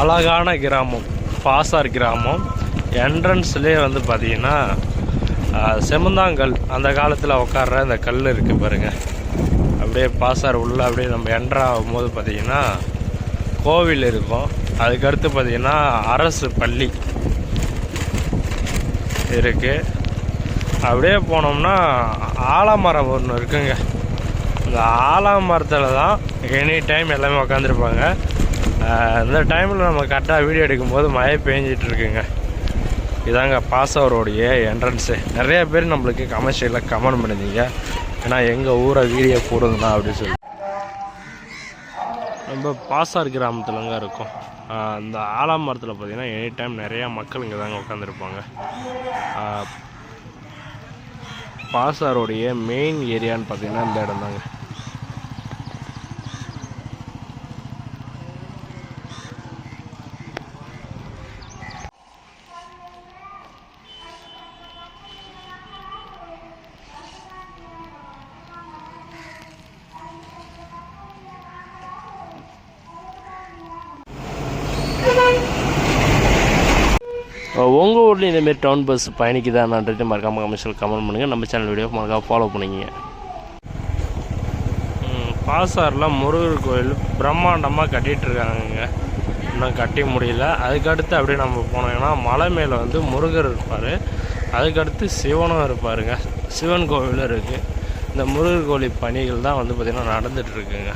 அழகான கிராமம் பாசார் கிராமம். என்ட்ரன்ஸ்லேயே வந்து பார்த்தீங்கன்னா செமந்தாங்கல். அந்த காலத்தில் உட்கார்ற இந்த கல் இருக்குது பாருங்கள் அப்படியே பாசார் உள்ள அப்படியே நம்ம என்ட்ரு ஆகும்போது பார்த்தீங்கன்னா கோவில் இருக்கும். அதுக்கடுத்து பார்த்தீங்கன்னா அரசு பள்ளி இருக்குது அப்படியே போனோம்னா ஆலமரம் ஒன்று இருக்குங்க. இந்த ஆலமரத்தில் தான் எனி டைம் எல்லாமே உக்காந்துருப்பாங்க. இந்த டைமில் நம்ம கரெக்டாக வீடியோ எடுக்கும்போது மழை பெஞ்சிட்டு இருக்குங்க இதாங்க பாசவரோடைய என்ட்ரன்ஸு நிறைய பேர் நம்மளுக்கு கமர்ஷியலில் கமெண்ட் பண்ணிருந்தீங்க ஏன்னா எங்கள் ஊரை வீடியோ போடுங்கண்ணா அப்படின்னு சொல்லி. நம்ம பாசார் கிராமத்துலங்க இருக்கும். அந்த இந்த ஆலாமரத்தில் பார்த்தீங்கன்னா எனி டைம் நிறையா மக்கள் இங்கே தாங்க உட்காந்துருப்பாங்க பாசாரோடைய மெயின் ஏரியான்னு பார்த்தீங்கன்னா இந்த இடம் தாங்க Uh, உங்கள் ஊர்லேயும் இதேமாரி டவுன் பஸ் பயணிக்குதான்றது மறக்காம கமிஷன் கமெண்ட் பண்ணுங்கள் நம்ம சேனல் வீடியோ மறக்காம ஃபாலோ பண்ணிக்கங்க. பாசாரில் முருகர் கோயில் பிரம்மாண்டமாக கட்டிகிட்டு இருக்காங்கங்க இன்னும் கட்டி முடியல. அதுக்கடுத்து அப்படியே நம்ம போனோம்னா மலை மேலே வந்து முருகர் இருப்பார். அதுக்கடுத்து சிவனும் இருப்பாருங்க. சிவன் கோவிலும் இருக்குது இந்த முருகர் கோழி பணிகள் தான் வந்து பார்த்திங்கன்னா நடந்துகிட்ருக்குங்க